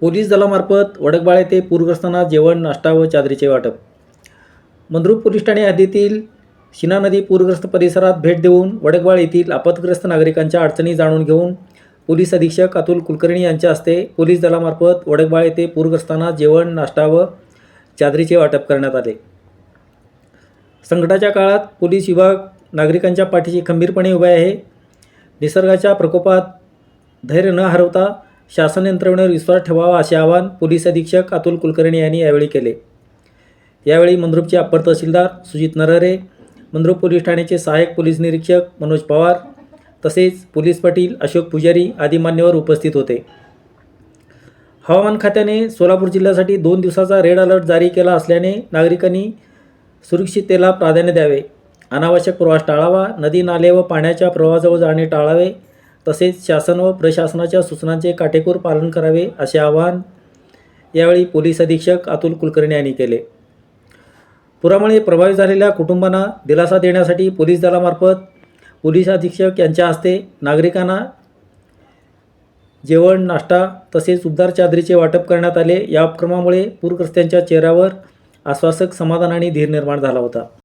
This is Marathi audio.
पोलीस दलामार्फत वडकबाळ येथे पूरग्रस्तांना जेवण नाश्ता व चादरीचे वाटप. मंद्रुप पोलीस ठाणे हद्दीतील शिना नदी पूरग्रस्त परिसरात भेट देऊन वडकबाळ येथील आपत्ग्रस्त नागरिकांच्या अडचणी जाणून घेऊन पोलीस अधीक्षक अतुल कुलकर्णी यांच्या हस्ते पोलीस दलामार्फत वडकबाळ येथे पूरग्रस्तांना जेवण नाश्ता व चादरीचे वाटप करण्यात आले. संकटाच्या काळात पोलीस विभाग नागरिकांच्या पाठीशी खंबीरपणे उभे आहे. निसर्गाच्या प्रकोपात धैर्य न हरवता शासन यंत्रणेवर विश्वास ठेवावा असे आवाहन पोलीस अधीक्षक अतुल कुलकर्णी यांनी यावेळी केले. यावेळी मंद्रुपचे अप्पर तहसीलदार सुजित नरहरे मंद्रुप पोलीस ठाण्याचे सहाय्यक पोलीस निरीक्षक मनोज पवार तसेच पोलीस पाटील अशोक पुजारी आदी मान्यवर उपस्थित होते. हवामान खात्याने सोलापूर जिल्ह्यासाठी दोन दिवसाचा रेड अलर्ट जारी केला असल्याने नागरिकांनी सुरक्षिततेला प्राधान्य द्यावे. अनावश्यक प्रवास टाळावा नदी नाले व पाण्याच्या प्रवाहाजवळ जाणे टाळावे तसेच शासन व प्रशासनाच्या सूचनांचे काटेकोर पालन करावे असे आवाहन यावेळी पोलीस अधीक्षक अतुल कुलकर्णी यांनी केले. पुरामुळे प्रभावित झालेल्या कुटुंबांना दिलासा देण्यासाठी पोलीस दलामार्फत पोलीस अधीक्षक यांच्या हस्ते नागरिकांना जेवण नाश्ता तसेच उबदार चादरीचे वाटप करण्यात आले. या उपक्रमामुळे पूरग्रस्तांच्या चेहऱ्यावर आश्वासक समाधान आणि धीर निर्माण झाला होता.